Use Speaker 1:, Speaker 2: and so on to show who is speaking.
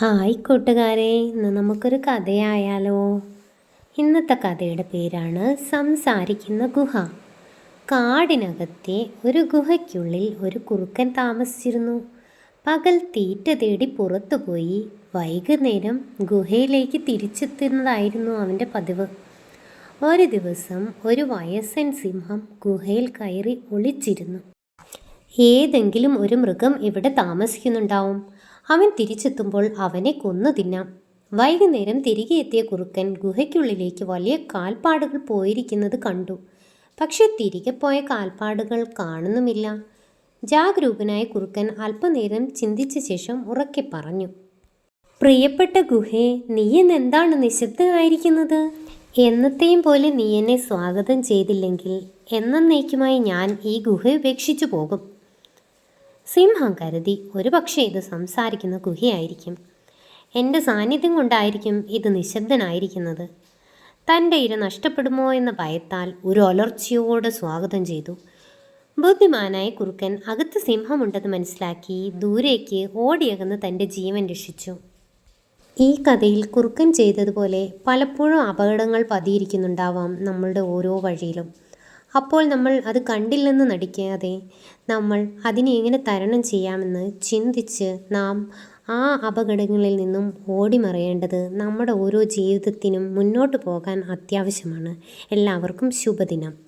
Speaker 1: Hi കൂട്ടുകാരെ ഇന്ന് നമുക്കൊരു കഥയായാലോ? ഇന്നത്തെ കഥയുടെ പേരാണ് സംസാരിക്കുന്ന ഗുഹ. കാടിനകത്തെ ഒരു ഗുഹയ്ക്കുള്ളിൽ ഒരു കുറുക്കൻ താമസിച്ചിരുന്നു. പകൽ തീറ്റ തേടി പുറത്തുപോയി വൈകുന്നേരം ഗുഹയിലേക്ക് തിരിച്ചെത്തുന്നതായിരുന്നു അവന്റെ പതിവ്. ഒരു ദിവസം ഒരു വയസ്സൻ സിംഹം ഗുഹയിൽ കയറി ഒളിച്ചിരുന്നു. ഏതെങ്കിലും ഒരു മൃഗം ഇവിടെ താമസിക്കുന്നുണ്ടാവും. അവൻ തിരിച്ചെത്തുമ്പോൾ അവനെ കൊന്നു തിന്നാം. വൈകുന്നേരം തിരികെ എത്തിയ കുറുക്കൻ ഗുഹയ്ക്കുള്ളിലേക്ക് വലിയ കാൽപ്പാടുകൾ പോയിരിക്കുന്നത് കണ്ടു. പക്ഷെ തിരികെ പോയ കാൽപ്പാടുകൾ കാണുന്നുമില്ല. ജാഗരൂകനായ കുറുക്കൻ അല്പനേരം ചിന്തിച്ച ശേഷം ഉറക്കെ പറഞ്ഞു പ്രിയപ്പെട്ട ഗുഹേ നീ എന്താണ് നിശബ്ദനായിരിക്കുന്നത്? എന്നത്തെയും പോലെ നീ എന്നെ സ്വാഗതം ചെയ്തില്ലെങ്കിൽ എന്നേക്കുമായി ഞാൻ ഈ ഗുഹ ഉപേക്ഷിച്ചു പോകും. സിംഹം കരുതി ഒരു പക്ഷേ ഇത് സംസാരിക്കുന്ന ഗുഹയായിരിക്കും. എന്റെ സാന്നിധ്യം കൊണ്ടായിരിക്കും ഇത് നിശബ്ദനായിരിക്കുന്നത്. തന്റെ ഇര നഷ്ടപ്പെടുമോ എന്ന ഭയത്താൽ ഒരു ഒലർച്ചയോടെ സ്വാഗതം ചെയ്തു. ബുദ്ധിമാനായ കുറുക്കൻ അകത്ത് സിംഹമുണ്ടെന്ന് മനസ്സിലാക്കി ദൂരേക്ക് ഓടിയകന്ന് തന്റെ ജീവൻ രക്ഷിച്ചു. ഈ കഥയിൽ കുറുക്കൻ ചെയ്തതുപോലെ പലപ്പോഴും അപകടങ്ങൾ പതിയിരിക്കുന്നുണ്ടാവാം നമ്മളുടെ ഓരോ വഴിയിലും. അപ്പോൾ നമ്മൾ അത് കണ്ടില്ലെന്ന് നടിക്കാതെ നമ്മൾ അതിനെ എങ്ങനെ തരണം ചെയ്യാമെന്ന് ചിന്തിച്ച് നാം ആ അപകടങ്ങളിൽ നിന്നും ഓടിമറയേണ്ടത് നമ്മുടെ ഓരോ ജീവിതത്തിനും മുന്നോട്ട് പോകാൻ അത്യാവശ്യമാണ്. എല്ലാവർക്കും ശുഭദിനം.